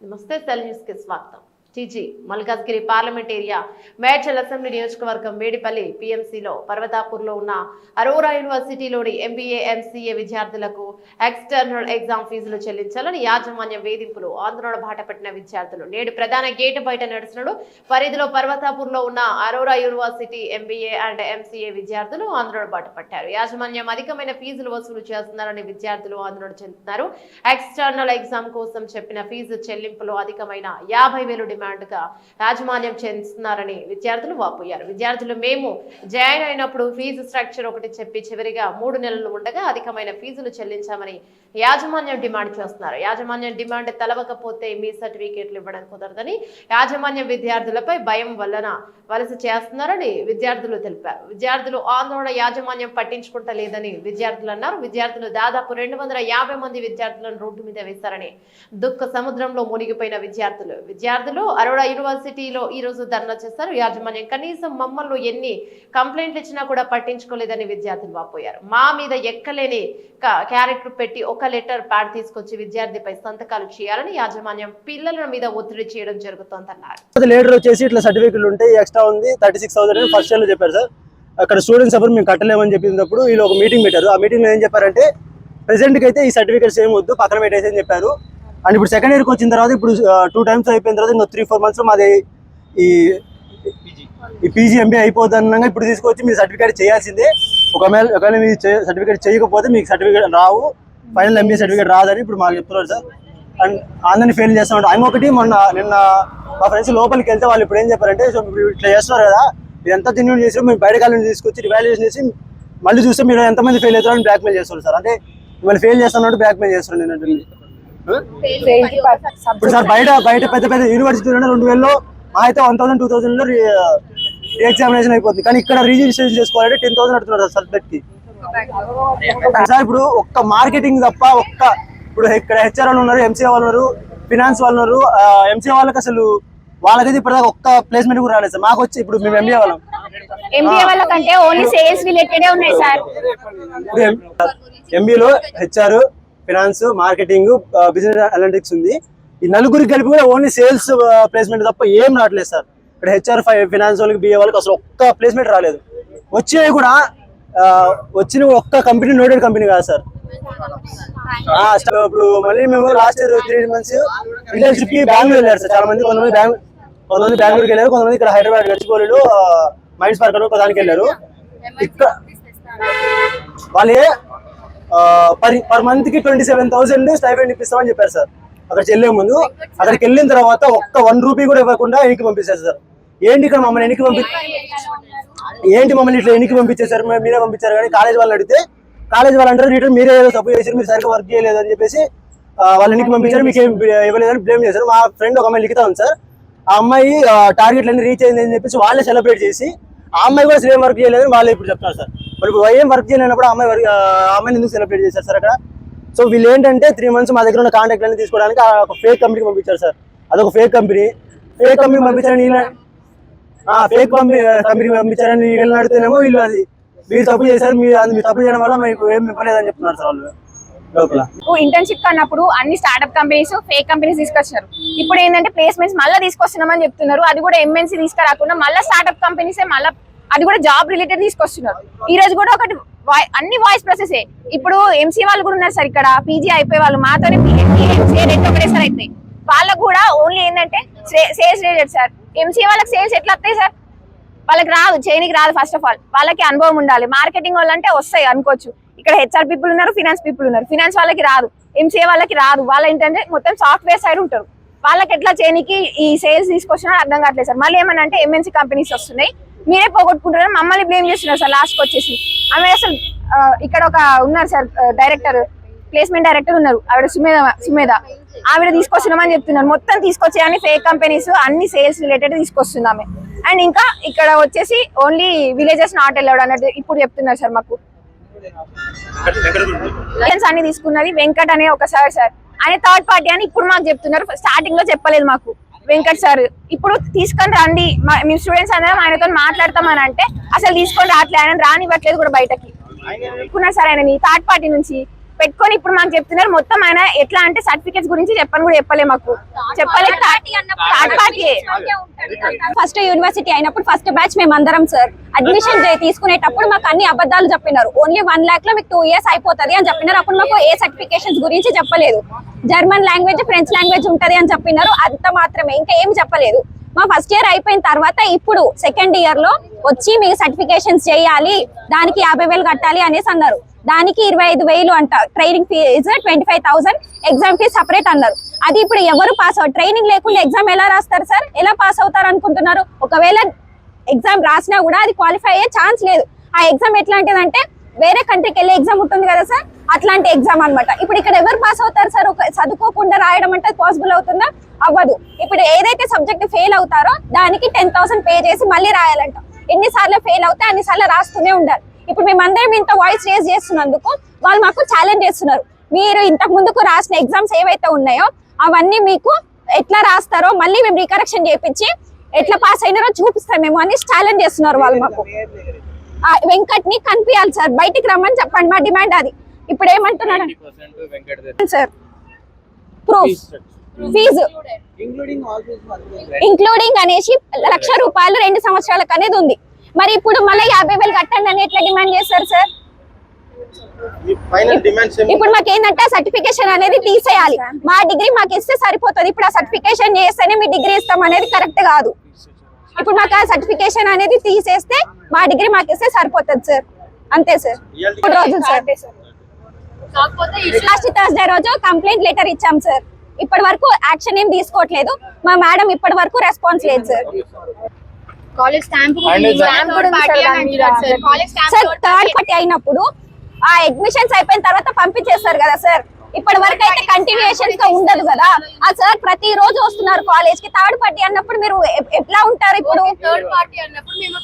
Nós tęs elnius kes faktam. TG Malkajgiri parliament area Medchal assembly నియోజకవర్గం మేడిపల్లి పిఎంసిలో పర్వతాపూర్లో ఉన్న అరోరా యూనివర్సిటీలోని ఎంబీఏ ఎంసీఏ విద్యార్థులకు ఎక్స్టర్నల్ ఎగ్జామ్ ఫీజులు చెల్లించాలని యాజమాన్యం వేధింపులు ఆందోళన బాట పెట్టిన విద్యార్థులు. నేడు ప్రధాన గేటు బయట నడుస్తున్నాడు పరిధిలో పర్వతాపూర్లో ఉన్న Aurora university MBA and MCA విద్యార్థులు ఆందోళన బాట పట్టారు. యాజమాన్యం అధికమైన ఫీజులు వసూలు చేస్తున్నారని విద్యార్థులు ఆందోళన చెందుతున్నారు. ఎక్స్టర్నల్ ఎగ్జామ్ కోసం చెప్పిన ఫీజు చెల్లింపులో అధికమైన యాభై వేలు డిమాండ్గా యాజమాన్యం చేస్తున్నారని విద్యార్థులు వాపోయారు. విద్యార్థులు మేము జాయిన్ అయినప్పుడు ఫీజు స్ట్రక్చర్ ఒకటి చెప్పి చివరిగా మూడు నెలలు ఉండగా అధికమైన ఫీజులు చెల్లించామని యాజమాన్యం డిమాండ్ చేస్తున్నారు. యాజమాన్యం డిమాండ్ తలవకపోతే మీ సర్టిఫికేట్లు ఇవ్వడం కుదరదని యాజమాన్యం విద్యార్థులపై భయం వలన వలస చేస్తున్నారని విద్యార్థులు తెలిపారు. విద్యార్థులు ఆందోళన యాజమాన్యం పట్టించుకుంటలేదని విద్యార్థులు అన్నారు. విద్యార్థులు దాదాపు రెండు వందల యాభై మంది విద్యార్థులను రోడ్డు మీద వేశారని దుఃఖ సముద్రంలో మునిగిపోయిన విద్యార్థులు. విద్యార్థులు అరోడా యూనివర్సిటీలో ఈ రోజు ధర్నా చేస్తారు. యాజమాన్యం కనీసం మమ్మల్ని ఎన్ని కంప్లైంట్లు ఇచ్చినా కూడా పట్టించుకోలేదని విద్యార్థులు వాపోయారు. మా మీద ఎక్కలేని క్యారెక్టర్ పెట్టి ఒక లెటర్ ప్యాడ్ తీసుకొచ్చి విద్యార్థిపై సంతకాలు చేయాలని యాజమాన్యం పిల్లల మీద ఒత్తిడి చేయడం జరుగుతోందన్నారు. లీటర్ వచ్చేసి ఇట్లా సర్టిఫికెట్లు ఉంటాయి ఎక్స్ట్రా ఉంది. థర్టీ సిక్స్ థౌసండ్ ఫస్ట్ ఇయర్లో చెప్పారు సార్. అక్కడ స్టూడెంట్స్ ఎవరు మేము కట్టలేమని చెప్పినప్పుడు వీళ్ళు ఒక మీటింగ్ పెట్టారు. ఆ మీటింగ్లో ఏం చెప్పారంటే ప్రెసెంట్కి అయితే ఈ సర్టిఫికేట్స్ ఏం వద్దు పక్కన పెట్టేసి అని చెప్పారు. అండ్ ఇప్పుడు సెకండ్ ఇయర్కి వచ్చిన తర్వాత ఇప్పుడు టూ టైమ్స్ అయిపోయిన తర్వాత ఇంకో త్రీ ఫోర్ మంత్స్ మాది ఈ ఈ పీజీ ఎంబీఏ అయిపోద్ది అన్నాక ఇప్పుడు తీసుకొచ్చి మీరు సర్టిఫికేట్ చేయాల్సిందే. ఒకవేళ ఒకవేళ మీరు సర్టిఫికేట్ చేయకపోతే మీకు సర్టిఫికేట్ రావు. ఫైనల్ ఎంబీఏ సర్టిఫికేట్ రాదని ఇప్పుడు మాకు చెప్తున్నారు సార్. అండ్ అందరినీ ఫెయిల్ చేస్తున్నాడు. ఆయన ఒకటి మొన్న నిన్న మా ఫ్రెండ్స్ లోపలికి వెళ్తే వాళ్ళు ఇప్పుడు ఏం చెప్పారంటే సో మీరు ఇట్లా చేస్తున్నారు కదా మీరు ఎంత జెన్యున్ చేసినా మేము బయట కాలం తీసుకొచ్చి రివాల్యుయేషన్ చేసి మళ్ళీ చూస్తే మీరు ఎంతమంది ఫెయిల్ అవుతారని బ్లాక్మెయిల్ చేస్తున్నారు సార్. అంటే మిమ్మల్ని ఫెయిల్ చేస్తున్నట్టు బ్లాక్మెయిల్ చేస్తున్నారు నేను ఇప్పుడు సార్ బయట బయట పెద్ద పెద్ద యూనివర్సిటీలో రెండు వేలలో మా అయితే వన్ థౌసండ్ టూ థౌసండ్లో ఎగ్జామినేషన్ అయిపోతుంది కానీ ఇక్కడ రిజిస్ట్రేషన్ చేసుకోవాలంటే టెన్ థౌసండ్ అడుగుతున్నారు సార్ సబ్జెక్ట్కి. సార్ ఇప్పుడు ఒక్క మార్కెటింగ్ తప్ప ఒక్క ఇప్పుడు ఇక్కడ హెచ్ఆర్ వాళ్ళు ఉన్నారు ఎంసీ వాళ్ళు ఉన్నారు ఫినాన్స్ వాళ్ళు ఉన్నారు ఎంసీ వాళ్ళకి అసలు వాళ్ళకైతే ఇప్పటిదాకా ఒక్క ప్లేస్మెంట్ కూడా రాలేదు సార్. మాకు వచ్చి ఇప్పుడు మేము ఎంబీఏ వాళ్ళం. ఎంబీఏ వాళ్ళకంటే ఓన్లీ సేల్స్ రిలేటెడ్ ఉన్నాయి sir? ఎంబీలో HR finance marketing business analytics ఉంది. ఈ నలుగురికి కలిపి కూడా ఓన్లీ సేల్స్ ప్లేస్మెంట్ తప్ప ఏం రావట్లేదు సార్. ఇక్కడ హెచ్ఆర్ ఫినాన్స్ వాళ్ళకి బిఏ వాళ్ళకి అసలు ఒక్క ప్లేస్మెంట్ రాలేదు. వచ్చినవి కూడా వచ్చిన ఒక్క కంపెనీ నోటెడ్ కంపెనీ కాదు సార్. ఇప్పుడు మళ్ళీ మేము లాస్ట్ ఇయర్ త్రీ మంత్స్ ఇంటర్న్షిప్కి బెంగళూరు వెళ్ళారు సార్. చాలా మంది కొంతమంది బెంగ కొంతమంది బెంగళూరుకి వెళ్ళారు కొంతమంది ఇక్కడ హైదరాబాద్ గచ్చిబౌలిలో మైండ్స్ పార్క్ ఒక దానికి వెళ్ళారు. ఇక్కడ వాళ్ళే పర్ పర్ మంత్కి ట్వంటీ సెవెన్ థౌసండ్ స్టైఫెండ్ ఇప్పిస్తామని చెప్పారు సార్. అక్కడ వెళ్ళే ముందు అక్కడికి వెళ్ళిన తర్వాత ఒక్క వన్ రూపీ కూడా ఇవ్వకుండా ఎనికి పంపిస్తారు సార్. ఏంటి ఇక్కడ మమ్మల్ని ఎనికి పంపి ఏంటి మమ్మల్ని ఇట్లా ఎనికి పంపించేశారు మీరే పంపించారు కానీ కాలేజ్ వాళ్ళు అడిగితే కాలేజ్ వాళ్ళు అంటారు రిటర్న్ మీరే ఏదో తప్పు చేశారు మీరు సరిగ్గా వర్క్ చేయలేదు అని చెప్పేసి వాళ్ళు ఎనికి పంపించారు మీకు ఏం ఇవ్వలేదని బ్లేమ్ చేశారు. మా ఫ్రెండ్ ఒక అమ్మాయి లిఖితా ఉంది సార్. ఆ అమ్మాయి టార్గెట్లన్నీ రీచ్ అయింది అని చెప్పేసి వాళ్ళే సెలబ్రేట్ చేసి ఆ అమ్మాయి కూడా సేమ్ వర్క్ చేయలేదని వాళ్ళే ఇప్పుడు చెప్తున్నారు సార్. మరి ఇప్పుడు ఏం వర్క్ చేయలేనప్పుడు అమ్మాయి work- అమ్మాయిని ఎందుకు సెలబ్రేట్ చేశారు సార్ అక్కడ? సో వీళ్ళు ఏంటంటే త్రీ మంత్స్ మా దగ్గర ఉన్న కాంటాక్ట్ అన్ని తీసుకోవడానికి ఒక ఫేక్ కంపెనీకి పంపించారు సార్. అదొక ఫేక్ కంపెనీ ఫేక్ కంపెనీ పంపించారని ఫేక్ కంపెనీ పంపించారని వీళ్ళని అడిగితేనేమో వీళ్ళు అది మీరు తప్పు చేశారు. మీరు అది మీరు తప్పు చేయడం వల్ల మీకు ఏం ఇవ్వలేదని చెప్తున్నారు సార్ వాళ్ళు. ఇంటర్న్షిప్ అన్నప్పుడు అన్ని స్టార్ట్అప్ కంపెనీస్ ఫేక్ కంపెనీస్ తీసుకొచ్చారు ఇప్పుడు ఏంటంటే ప్లేస్మెంట్స్ మళ్ళీ తీసుకొస్తున్నామని చెప్తున్నారు. అది కూడా ఎంఎన్సీ తీసుకురాకుండా మళ్ళీ స్టార్ట్అప్ కంపెనీసే మళ్ళీ అది కూడా జాబ్ రిలేటెడ్ తీసుకొస్తున్నారు. ఈ రోజు కూడా ఒకటి అన్ని వాయిస్ ప్రాసెస్ ఇప్పుడు ఎంసీ వాళ్ళు కూడా ఉన్నారు సార్ ఇక్కడ పీజీ అయిపోయే వాళ్ళు మాతోనే ఎంసీఏ రెండు ఒకటేసారి అవుతాయి వాళ్ళకు కూడా ఓన్లీ ఏంటంటే సేల్స్ రిలేటెడ్ సార్. ఎంసీ వాళ్ళకి సేల్స్ ఎట్లా వస్తాయి సార్? వాళ్ళకి రాదు చేయనికి రాదు ఫస్ట్ ఆఫ్ ఆల్ వాళ్ళకి అనుభవం ఉండాలి. మార్కెటింగ్ వాళ్ళంటే వస్తాయి అనుకోవచ్చు. ఇక్కడ హెచ్ఆర్ పీపుల్ ఉన్నారు ఫినాన్స్ పీపుల్ ఉన్నారు. ఫినాన్స్ వాళ్ళకి రాదు. ఎంసీఏ వాళ్ళకి రాదు. వాళ్ళ ఏంటంటే మొత్తం సాఫ్ట్వేర్ సైడ్ ఉంటారు. వాళ్ళకి ఎట్లా చేయనికి ఈ సేల్స్ తీసుకొచ్చినా అర్థం కావట్లేదు సార్. మళ్ళీ ఏమన్నా అంటే ఎంఎన్సీ కంపెనీస్ వస్తున్నాయి. మీరే పోగొట్టుకుంటున్నారు మమ్మల్ని బ్లేమ్ చేస్తున్నారు సార్ లాస్ట్కి వచ్చేసి. ఆమె అసలు ఇక్కడ ఒక ఉన్నారు సార్ డైరెక్టర్ ప్లేస్మెంట్ డైరెక్టర్ ఉన్నారు. ఆవిడ సుమేధ సుమేధ. ఆవిడ తీసుకొస్తున్నామని చెప్తున్నారు. మొత్తం తీసుకొచ్చేయని ఫేక్ కంపెనీస్ అన్ని సేల్స్ రిలేటెడ్ తీసుకొస్తుంది ఆమె. అండ్ ఇంకా ఇక్కడ వచ్చేసి ఓన్లీ విలేజెస్ నాట్ వెళ్ళాడు అన్నట్టు ఇప్పుడు చెప్తున్నారు సార్ మాకు. అన్ని తీసుకున్నది వెంకట్ అనే ఒక సార్ సార్. ఆయన థర్డ్ పార్టీ అని ఇప్పుడు మాకు చెప్తున్నారు. స్టార్టింగ్లో చెప్పలేదు మాకు. వెంకట్ సార్ ఇప్పుడు తీసుకొని రండి. మా- మేము స్టూడెంట్స్ అందరం ఆయనతో మాట్లాడతామని అంటే అసలు తీసుకొని రావట్లేదు ఆయన రానివ్వట్లేదు కూడా బయటకి. అనుకున్నారు సార్ ఆయన థర్డ్ పార్టీ నుంచి. పెట్టుకొని ఇప్పుడు మాకు చెప్తున్నారు మొత్తం ఆయన ఎట్లా అంటే సర్టిఫికేట్స్ గురించి చెప్పని కూడా చెప్పలే మాకు. చెప్పలే థర్డ్ పార్టీ. ఫస్ట్ యూనివర్సిటీ అయినప్పుడు ఫస్ట్ బ్యాచ్ మేము అందరం సార్ అడ్మిషన్ తీసుకునేటప్పుడు మాకు అన్ని అబద్ధాలు చెప్పినారు. ఓన్లీ వన్ లాక్లో మీకు టూ ఇయర్స్ అయిపోతది అని చెప్పినారు. అప్పుడు మాకు ఏ సర్టిఫికేషన్స్ గురించి చెప్పలేదు. జర్మన్ లాంగ్వేజ్ ఫ్రెంచ్ లాంగ్వేజ్ ఉంటది అని చెప్పినారు. అంత మాత్రమే. ఇంకా ఏం చెప్పలేదు. మా ఫస్ట్ ఇయర్ అయిపోయిన తర్వాత ఇప్పుడు సెకండ్ ఇయర్లో వచ్చి మీకు సర్టిఫికేషన్స్ చేయాలి దానికి యాభై వేలు కట్టాలి అనేసి అన్నారు. దానికి ఇరవై ఐదు వేలు అంట. Training fees twenty five thousand exam fees separate అన్నారు. అది ఇప్పుడు ఎవరు పాస్ అవ్వరు ట్రైనింగ్ లేకుండా ఎగ్జామ్ ఎలా రాస్తారు సార్ ఎలా పాస్ అవుతారు అనుకుంటున్నారు? ఒకవేళ ఎగ్జామ్ రాసినా కూడా అది క్వాలిఫై అయ్యే ఛాన్స్ లేదు. ఆ ఎగ్జామ్ ఎట్లాంటిదంటే వేరే కంట్రీకి వెళ్ళే ఎగ్జామ్ ఉంటుంది కదా సార్ అట్లాంటి ఎగ్జామ్ అనమాట ఇప్పుడు ఇక్కడ ఎవరు పాస్ అవుతారు సార్ ఒక చదువుకోకుండా రాయడం అంటే పాసిబుల్ అవుతుందా? అవ్వదు. ఇప్పుడు ఏదైతే సబ్జెక్ట్ ఫెయిల్ అవుతారో దానికి టెన్ థౌసండ్ పే చేసి మళ్ళీ రాయాలంట. ఎన్నిసార్లు ఫెయిల్ అవుతే అన్నిసార్లు రాస్తూనే ఉండాలి. ఇప్పుడు మేమందరం ఇంత వాయిస్ రేజ్ చేస్తున్నందుకు వాళ్ళు మాకు ఛాలెంజ్ చేస్తున్నారు. మీరు ఇంతకు ముందుకు రాసిన ఎగ్జామ్స్ ఏవైతే ఉన్నాయో అవన్నీ మీకు ఎట్లా రాస్తారో మళ్ళీ మేము రీకరెక్షన్ చేపించి ఎట్లా పాస్ అయినారో చూపిస్తాం మేము అని ఛాలెంజ్ చేస్తున్నారు వాళ్ళు మాకు. ఆ వెంకట్ని కనిపించాలి సార్. బయటికి రమ్మని చెప్పండి మా డిమాండ్ అది. ఇప్పుడు ఏమంటున్నాడు? సార్ ప్రూఫ్ ఫీజు ఇంక్లూడింగ్ అనేసి లక్ష రూపాయలు రెండు సంవత్సరాలకు అనేది ఉంది. మరి ఇప్పుడు మళ్ళీ యాభై వేలు కట్టండి అని ఎట్లా డిమాండ్ చేస్తారు సార్? ఇప్పుడు మాకు ఏంటంటే సర్టిఫికేషన్ అనేది తీసేయాలి. మా డిగ్రీ మాకు ఇస్తే సరిపోతుంది. ఇప్పుడు ఆ సర్టిఫికేషన్ చేస్తేనే మీ డిగ్రీ ఇస్తాం అనేది కరెక్ట్ కాదు. ఇప్పుడు మాకు ఆ సర్టిఫికేషన్ అనేది తీసేస్తే మా డిగ్రీ మాకు ఇస్తే సరిపోతుంది సార్. అంతే సార్. మూడు రోజులు సార్. లాస్ట్ థర్స్డే రోజు కంప్లైంట్ లెటర్ ఇచ్చాం సార్. ఇప్పటి వరకు యాక్షన్ ఏం తీసుకోవట్లేదు. మా మేడం ఇప్పటి వరకు రెస్పాన్స్ లేదు sir. College stamp sir third party అయినప్పుడు ఆ అడ్మిషన్స్ అయిపోయిన తర్వాత పంపించేస్తారు కదా సార్. ఇప్పటి వరకు అయితే కంటిన్యూషన్గా ఉండదు కదా. ఆ సార్ ప్రతి రోజు వస్తున్నారు కాలేజ్కి థర్డ్ పార్టీ అన్నప్పుడు మీరు ఎట్లా ఉంటారు ఇప్పుడు? థర్డ్ పార్టీ అన్నప్పుడు మేము